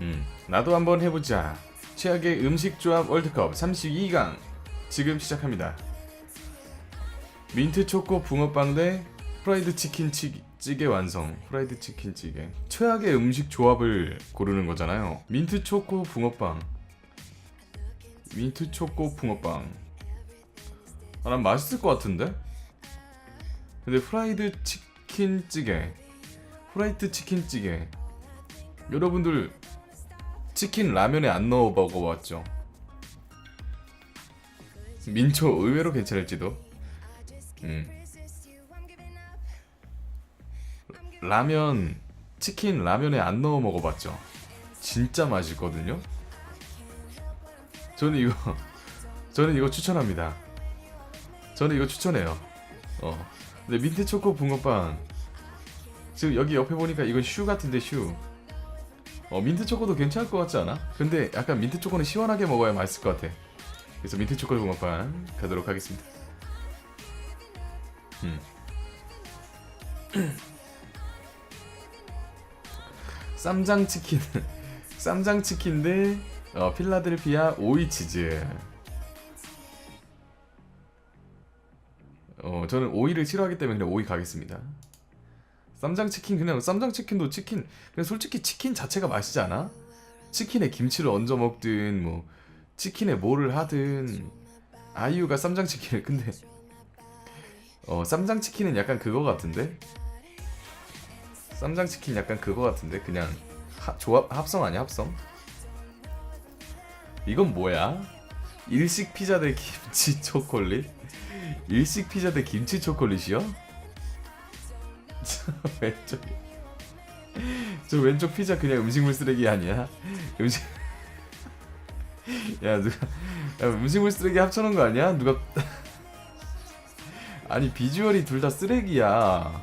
음, 나도 한번 해보자. 최악의 음식 조합 월드컵 32강 지금 시작합니다. 민트 초코 붕어빵 대 프라이드 치킨 치, 찌개 완성. 프라이드 치킨 찌개. 최악의 음식 조합을 고르는 거잖아요. 민트 초코 붕어빵. 민트 초코 붕어빵. 아, 난 맛있을 것 같은데? 근데 프라이드 치킨 찌개. 프라이드 치킨 찌개. 여러분들 치킨 라면에 안 넣어 먹어봤죠? 민초 의외로 괜찮을지도. 음. 라면 치킨 라면에 안 넣어 먹어봤죠? 진짜 맛있거든요. 저는 이거 저는 이거 추천합니다. 저는 이거 추천해요. 어. 근데 민트 초코 붕어빵 지금 여기 옆에 보니까 이건 슈 같은데 슈. 어 민트 초코도 괜찮을 것 같지 않아? 근데 약간 민트 초코는 시원하게 먹어야 맛있을 것 같아. 그래서 민트 초코 붕어빵 가도록 하겠습니다. 음. 쌈장 치킨, 쌈장 치킨 대 어, 필라델피아 오이 치즈. 어 저는 오이를 싫어하기 때문에 그냥 오이 가겠습니다. 쌈장 치킨 그냥 쌈장 치킨도 치킨 그냥 솔직히 치킨 자체가 맛있지 않아? 치킨에 김치를 얹어 먹든 뭐 치킨에 뭐를 하든 아이유가 쌈장 치킨을 근데 어 쌈장 치킨은 약간 그거 같은데 쌈장 치킨 약간 그거 같은데 그냥 하, 조합 합성 아니야 합성? 이건 뭐야? 일식 피자 대 김치 초콜릿? 일식 피자 대 김치 초콜릿이요? 저 왼쪽 저 왼쪽 피자 그냥 음식물 쓰레기 아니야? 음식 야 누가 야, 음식물 쓰레기 합쳐놓은 거 아니야? 누가 아니 비주얼이 둘 다 쓰레기야.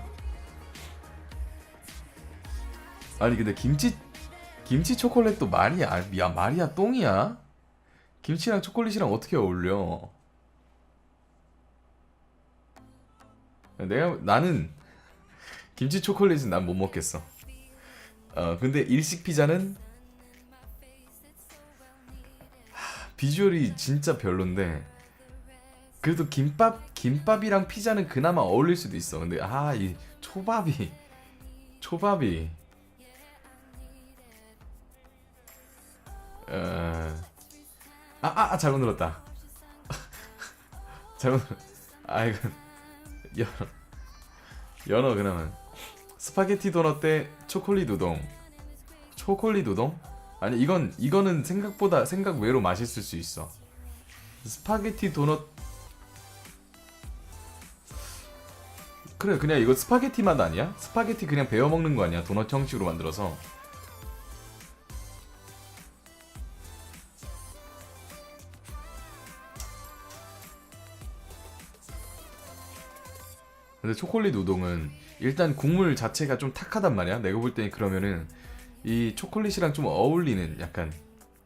아니 근데 김치 김치 초콜릿도 말이야 야 말이야 똥이야? 김치랑 초콜릿이랑 어떻게 어울려? 내가 나는 김치 초콜릿은 난 못 먹겠어. 어 근데 일식 피자는 하, 비주얼이 진짜 별론데 그래도 김밥 김밥이랑 피자는 그나마 어울릴 수도 있어. 근데 아 이 초밥이 초밥이 어 아 아 아, 잘못 눌렀다. 잘못 눌- 아 이거 연어 연어 그러면 스파게티 도넛 대 초콜릿 우동. 초콜릿 우동? 아니 이건 이거는 생각보다 생각 외로 맛있을 수 있어. 스파게티 도넛. 그래 그냥 이거 스파게티 맛 아니야? 스파게티 그냥 베어 먹는 거 아니야? 도넛 형식으로 만들어서. 근데 초콜릿 우동은 일단 국물 자체가 좀 탁하단 말이야. 내가 볼 때는 그러면은 이 초콜릿이랑 좀 어울리는 약간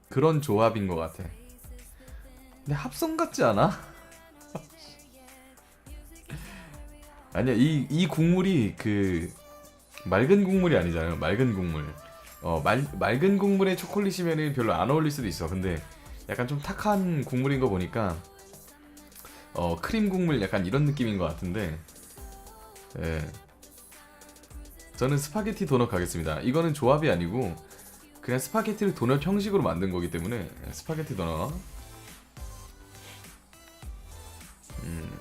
그런 조합인 것 같아. 근데 합성 같지 않아? 아니야 이, 이 국물이 그 맑은 국물이 아니잖아요. 맑은 국물. 어 말, 맑은 국물에 초콜릿이면은 별로 안 어울릴 수도 있어. 근데 약간 좀 탁한 국물인 거 보니까 어 크림 국물 약간 이런 느낌인 것 같은데 예. 저는 스파게티 도넛 가겠습니다. 이거는 조합이 아니고 그냥 스파게티를 도넛 형식으로 만든 거기 때문에 스파게티 도넛. 음,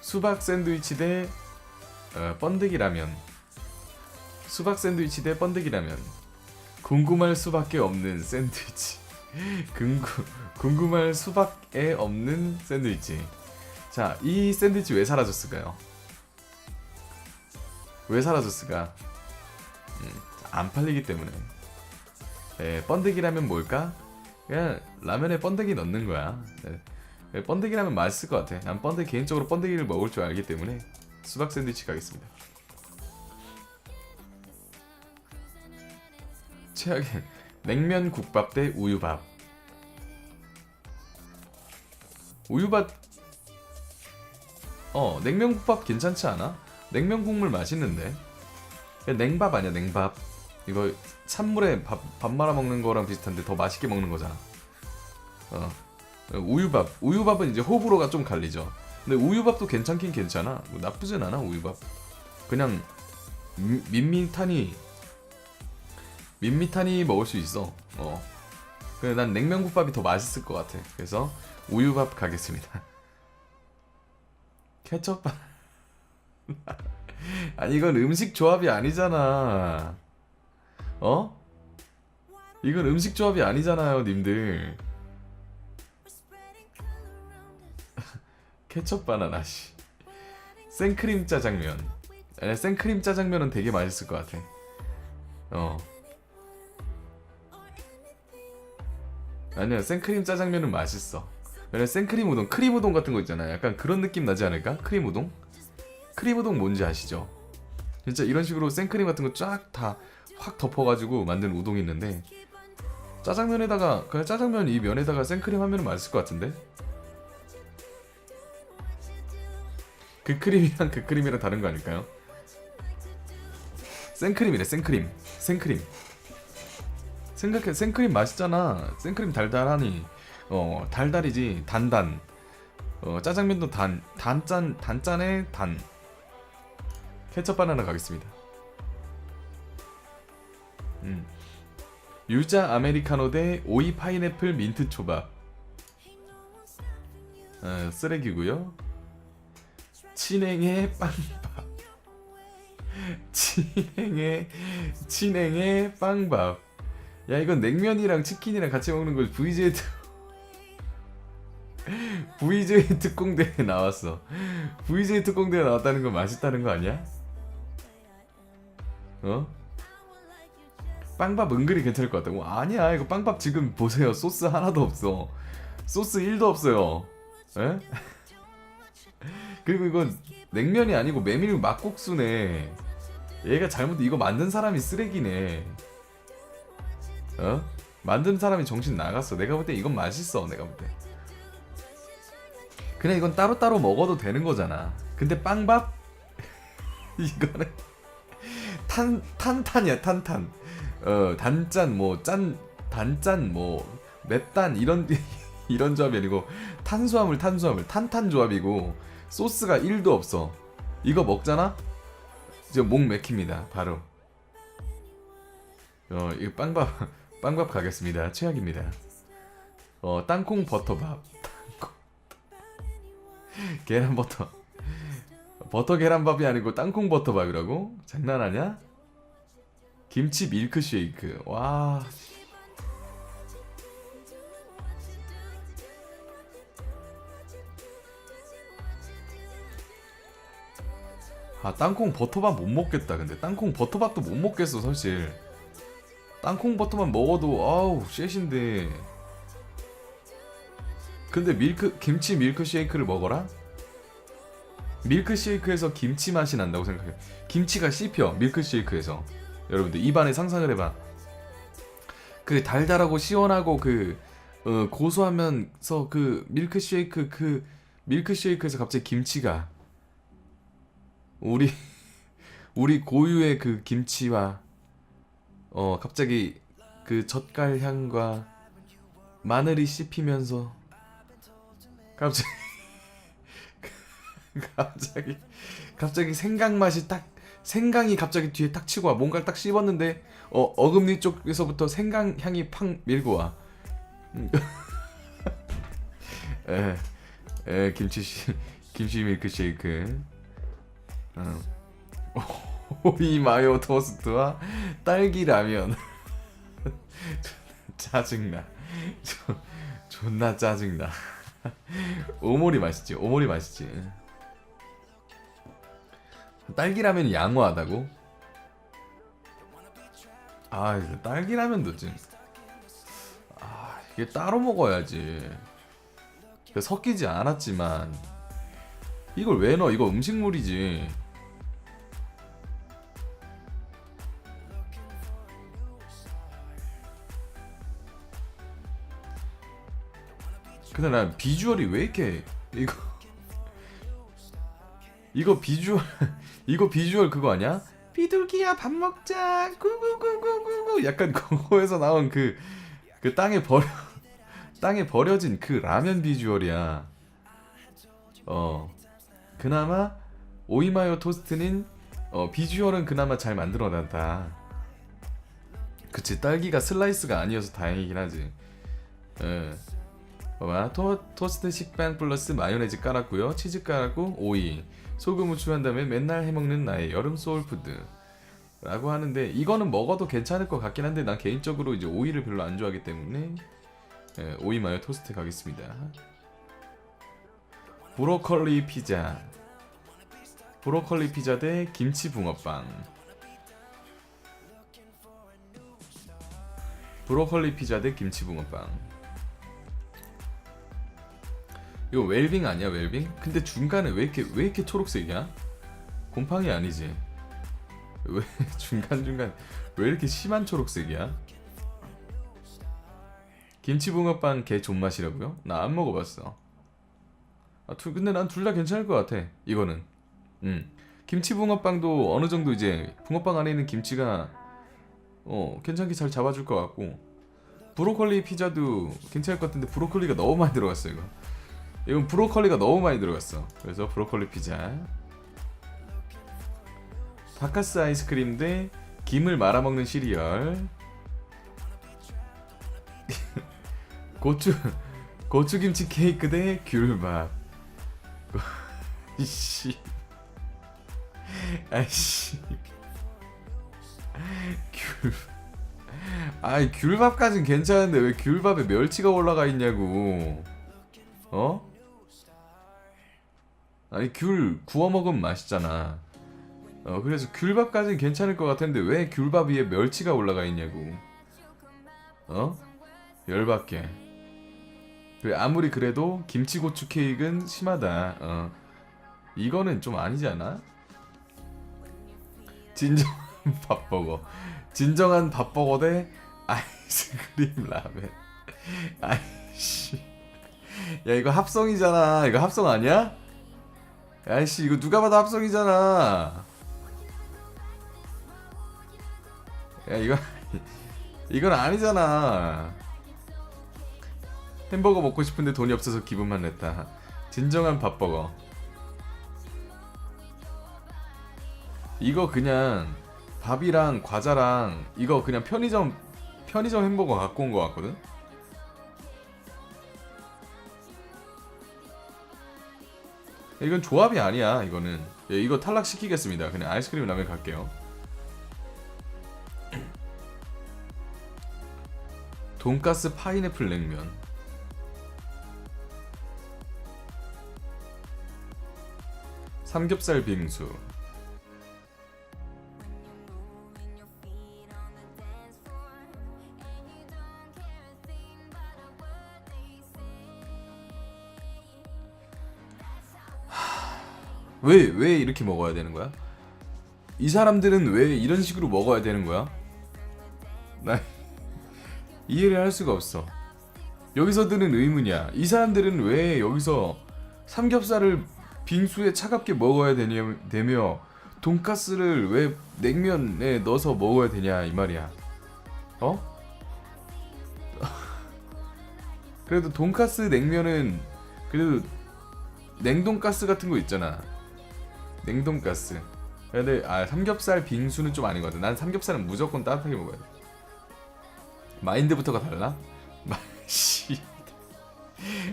수박 샌드위치 대 어, 번데기 라면. 수박 샌드위치 대 번데기 라면. 궁금할 수밖에 없는 샌드위치. 궁금, 궁금할 수밖에 없는 샌드위치. 자, 이 샌드위치 왜 사라졌을까요? 왜 사라졌을까? 음, 안 팔리기 때문에. 예, 번데기라면 뭘까? 그냥 라면에 번데기 넣는 거야. 예, 예, 번데기라면 맛있을 것 같아. 난 번데 개인적으로 번데기를 먹을 줄 알기 때문에 수박 샌드위치 가겠습니다. 최악의 냉면 국밥 대 우유밥. 우유밥 어 냉면 국밥 괜찮지 않아? 냉면 국물 맛있는데 냉밥 아니야 냉밥 이거 찬물에 밥, 밥 말아 먹는 거랑 비슷한데 더 맛있게 먹는 거잖아. 어. 우유밥. 우유밥은 이제 호불호가 좀 갈리죠. 근데 우유밥도 괜찮긴 괜찮아. 뭐 나쁘진 않아 우유밥. 그냥 미- 밋밋하니 밋밋하니 먹을 수 있어. 어. 그래 난 냉면국밥이 더 맛있을 것 같아. 그래서 우유밥 가겠습니다. 케첩밥. 아니 이건 음식 조합이 아니잖아. 어? 이건 음식 조합이 아니잖아요, 님들. 케첩 바나나 씨. 생크림 짜장면. 아니 생크림 짜장면은 되게 맛있을 것 같아. 어. 아니야 생크림 짜장면은 맛있어. 왜냐 생크림 우동, 크림 우동 같은 거 있잖아요. 약간 그런 느낌 나지 않을까? 크림 우동? 크림 우동 뭔지 아시죠? 진짜 이런 식으로 생크림 같은 거 쫙 다 확 덮어가지고 만든 우동이 있는데 짜장면에다가 그냥 짜장면 이 면에다가 생크림 하면 맛있을 것 같은데? 그 크림이랑 그 크림이랑 다른 거 아닐까요? 생크림이래 생크림. 생크림. 생각해 생크림 맛있잖아. 생크림 달달하니. 어 달달이지. 단단. 어 짜장면도 단 단짠 단짠의 단 케첩 바나나 가겠습니다. 음. 유자 아메리카노 대 오이 파인애플 민트 초밥. 어, 쓰레기고요. 친행의 빵밥. 친행의 친행의 빵밥. 야 이건 냉면이랑 치킨이랑 같이 먹는 거 VJ 특 VJ 특공대에 나왔어. VJ 특공대에 나왔다는 건 맛있다는 거 아니야? 어? 빵밥 은근히 괜찮을 것 같다고? 아니야 이거 빵밥 지금 보세요 소스 하나도 없어 소스 1도 없어요 에? 그리고 이건 냉면이 아니고 메밀 막국수네 얘가 잘못 이거 만든 사람이 쓰레기네 어? 만든 사람이 정신 나갔어 내가 볼 때 이건 맛있어 내가 볼 때 그냥 이건 따로따로 먹어도 되는 거잖아 근데 빵밥? 이거는 탄 탄탄이야 탄탄. 어 단짠 뭐 짠 단짠 뭐 맵단 이런 이런 조합이 아니고 탄수화물 탄수화물 탄탄 조합이고 소스가 1도 없어. 이거 먹잖아? 이제 목 맥힙니다 바로. 어 이거 빵밥 빵밥 가겠습니다. 최악입니다. 어 땅콩 버터밥. 계란 버터. 버터 계란밥이 아니고 땅콩 버터밥이라고? 장난하냐 김치 밀크 쉐이크. 와. 아 땅콩 버터밥 못 먹겠다. 근데 땅콩 버터밥도 못 먹겠어 사실. 땅콩 버터만 먹어도 아우 쉣인데. 근데 밀크 김치 밀크 쉐이크를 먹어라? 밀크 쉐이크에서 김치 맛이 난다고 생각해. 김치가 씹혀 밀크 쉐이크에서 여러분들 입안에 상상을 해봐. 그 달달하고 시원하고 그 어, 고소하면서 그 밀크 쉐이크 그 밀크 쉐이크에서 갑자기 김치가 우리 우리 고유의 그 김치와 어 갑자기 그 젓갈 향과 마늘이 씹히면서 갑자기 갑자기 갑자기 생강 맛이 딱 생강이 갑자기 뒤에 딱 치고 와 뭔가를 딱 씹었는데 어 어금니 쪽에서부터 생강 향이 팍 밀고 와. 음. 에, 에 김치 시, 김치 밀크쉐이크. 어. 오이 마요 토스트와 딸기 라면. 짜증나. 저, 존나 짜증나. 오모리 맛있지. 오모리 맛있지. 딸기 라면이 양호하다고? 아, 이거 딸기 라면도 좀. 아, 이게 따로 먹어야지. 섞이지 않았지만 이걸 왜 넣어? 이거 음식물이지. 근데 난 비주얼이 왜 이렇게 이거 이거 비주얼 이거 비주얼 그거 아니야? 비둘기야 밥 먹자 구구구구구구 약간 그거에서 나온 그 그 땅에 버려 땅에 버려진 그 라면 비주얼이야. 어 그나마 오이마요 토스트는 어, 비주얼은 그나마 잘 만들어놨다. 그치 딸기가 슬라이스가 아니어서 다행이긴 하지. 예. 봐봐 토, 토스트 식빵 플러스 마요네즈 깔았고요 치즈 깔았고 오이 소금 후추 한 다음에 맨날 해먹는 나의 여름 소울푸드 라고 하는데 이거는 먹어도 괜찮을 것 같긴 한데 난 개인적으로 이제 오이를 별로 안 좋아하기 때문에 예, 오이 마요 토스트 가겠습니다. 브로콜리 피자. 브로콜리 피자 대 김치 붕어빵. 브로콜리 피자 대 김치 붕어빵 이거 웰빙 아니야 웰빙? 근데 중간에 왜 이렇게 왜 이렇게 초록색이야? 곰팡이 아니지? 왜 중간 중간 왜 이렇게 심한 초록색이야? 김치 붕어빵 개 존맛이라고요? 나 안 먹어봤어. 아, 둘, 근데 난 둘 다 괜찮을 것 같아. 이거는. 음. 김치 붕어빵도 어느 정도 이제 붕어빵 안에 있는 김치가 어 괜찮게 잘 잡아줄 것 같고 브로콜리 피자도 괜찮을 것 같은데 브로콜리가 너무 많이 들어갔어 이거. 이건 브로콜리가 너무 많이 들어갔어. 그래서 브로콜리 피자. 바카스 아이스크림 대 김을 말아먹는 시리얼. 고추 고추김치 케이크 대 귤밥. 이씨. 아이씨. 귤. 아이 귤밥까진 괜찮은데 왜 귤밥에 멸치가 올라가 있냐고. 어? 아니 귤 구워 먹으면 맛있잖아. 어 그래서 귤밥까지는 괜찮을 것 같은데 왜 귤밥 위에 멸치가 올라가 있냐고. 어? 열받게. 그래 아무리 그래도 김치 고추 케이크는 심하다. 어. 이거는 좀 아니지 않아? 진정한 밥버거. 진정한 밥버거 대 아이스크림 라멘. 아이씨. 야 이거 합성이잖아. 이거 합성 아니야? 야이씨 이거 누가 봐도 합성이잖아. 야 이거 이건 아니잖아. 햄버거 먹고 싶은데 돈이 없어서 기분만 냈다. 진정한 밥버거. 이거 그냥 밥이랑 과자랑 이거 그냥 편의점 편의점 햄버거 갖고 온 거 같거든. 이건 조합이 아니야 이거는. 예, 이거 탈락시키겠습니다. 그냥 아이스크림 라면 갈게요. 돈가스 파인애플 냉면. 삼겹살 빙수 왜, 왜 이렇게 먹어야 되는 거야? 이 사람들은 왜 이런 식으로 먹어야 되는 거야? 나 이해를 할 수가 없어. 여기서 드는 의문이야. 이 사람들은 왜 여기서 삼겹살을 빙수에 차갑게 먹어야 되냐, 되며 돈가스를 왜 냉면에 넣어서 먹어야 되냐 이 말이야. 어? 그래도 돈가스 냉면은 그래도 냉동가스 같은 거 있잖아. 냉동가스. 근데 아 삼겹살 빙수는 좀 같아. 난 삼겹살은 무조건 따뜻하게 먹어야 돼. 마인드부터가 달라? 마씨.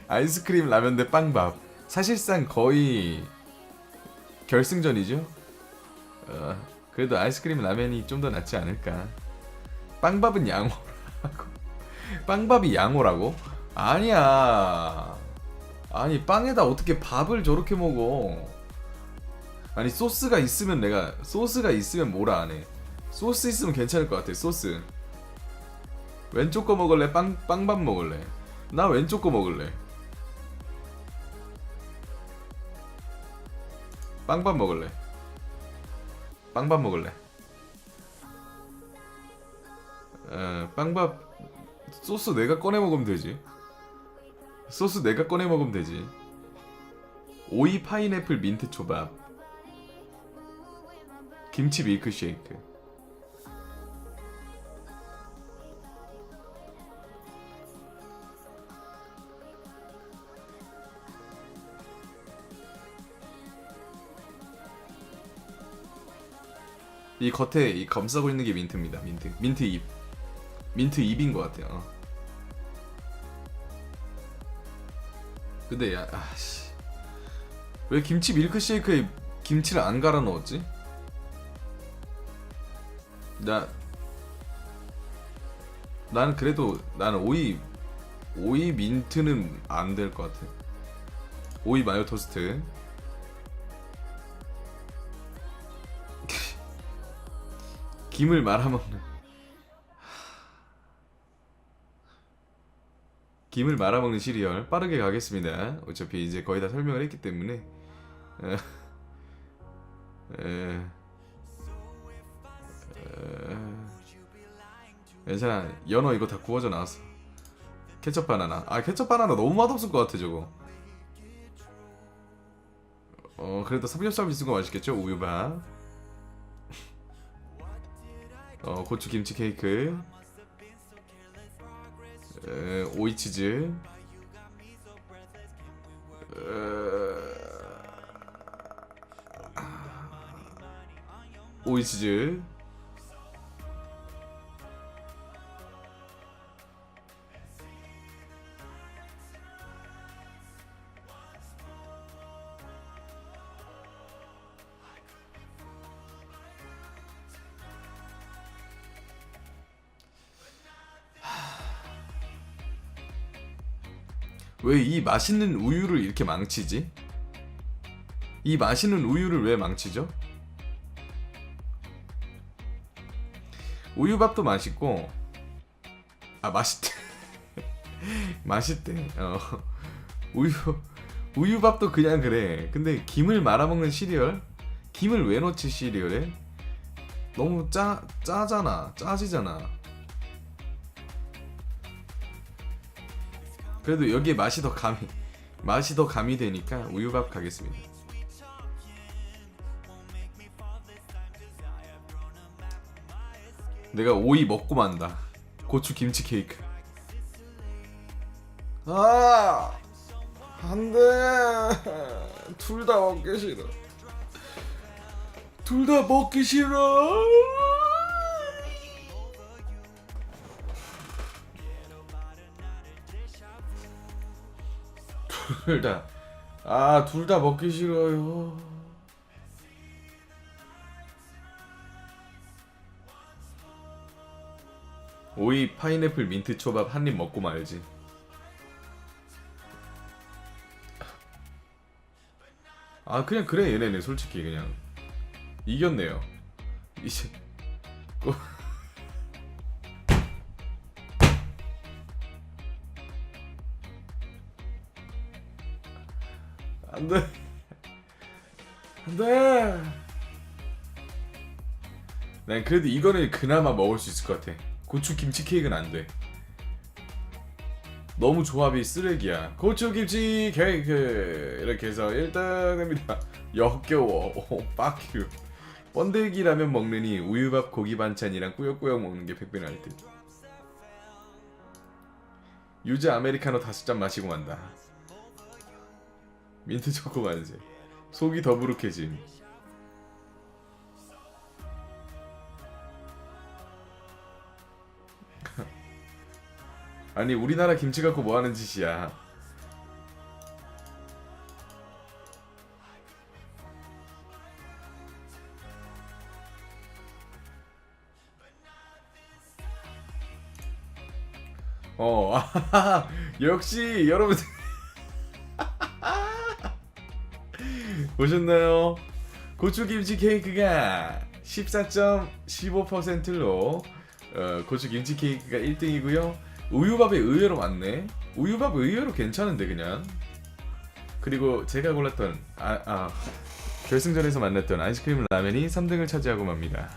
아이스크림 라면 대 빵밥. 사실상 거의 결승전이죠. 어, 그래도 아이스크림 라면이 좀 더 낫지 않을까. 빵밥은 양호라고. 빵밥이 양호라고? 아니야. 아니 빵에다 어떻게 밥을 저렇게 먹어? 아니 소스가 있으면 내가 소스가 있으면 뭐라 안 해. 소스 있으면 괜찮을 것 같아. 소스. 왼쪽 거 먹을래? 빵 빵밥 먹을래? 나 왼쪽 거 먹을래. 빵밥 먹을래. 빵밥 먹을래. 어, 빵밥 소스 내가 꺼내 먹으면 되지. 소스 내가 꺼내 먹으면 되지. 오이 파인애플 민트 초밥. 김치 밀크쉐이크. 이 겉에 이 감싸고 있는 게 민트입니다. 민트. 민트 잎. 민트 잎인 것 같아요. 어. 근데 야, 아씨. 왜 김치 밀크쉐이크에 김치를 안 갈아 넣었지? 나 나는 그래도 나는 오이 오이 민트는 안 될 것 같아. 오이 마요 토스트. 김을 말아먹는. 김을 말아먹는 시리얼 빠르게 가겠습니다. 어차피 이제 거의 다 설명을 했기 때문에. 에, 괜찮아. 연어 이거 다 구워져 나왔어. 케첩 바나나. 아 케첩 바나나 너무 맛없을 것 같아 저거. 어 그래도 삼겹살 비슷한 거 맛있겠죠? 우유밥. 어 고추 김치 케이크. 에, 오이 치즈. 에, 오이 치즈. 왜 이 맛있는 우유를 이렇게 망치지? 이 맛있는 우유를 왜 망치죠? 우유밥도 맛있고 아 맛있대. 맛있대. 어. 우유 우유밥도 그냥 그래. 근데 김을 말아먹는 시리얼? 김을 왜 넣지 시리얼에? 너무 짜 짜잖아. 짜지잖아 그래도 여기에 맛이 더 감이 맛이 더 가미되니까 우유밥 가겠습니다. 내가 오이 먹고 만다. 고추 김치 케이크. 아, 안 돼. 둘 다 먹기 싫어. 둘 다 먹기 싫어. 둘 다. 아, 둘 다 먹기 싫어요. 오이 파인애플 민트 초밥 한 입 먹고 말지. 아, 그냥 그래 얘네는 솔직히 그냥 이겼네요. 이제 안 돼. 안 돼. 난 그래도 이거는 그나마 먹을 수 있을 것 같아. 고추 김치 케이크는 안 돼. 너무 조합이 쓰레기야. 고추 김치 케이크 이렇게 해서 1등입니다. 역겨워. 오, 빡큐. 번데기 라면 먹느니 우유밥 고기 반찬이랑 꾸역꾸역 먹는 게 백배 나을 듯. 유즈 아메리카노 다섯 잔 마시고 만다. 민트 초코 만세. 속이 더부룩해짐. 아니 우리나라 김치 갖고 뭐 하는 짓이야? 어, 역시 여러분 보셨나요? 고추김치 케이크가 14.15%로 어, 고추김치 케이크가 1등이고요. 우유밥이 의외로 많네. 우유밥 의외로 괜찮은데 그냥. 그리고 제가 골랐던 아, 아 결승전에서 만났던 아이스크림 라면이 3등을 차지하고 맙니다.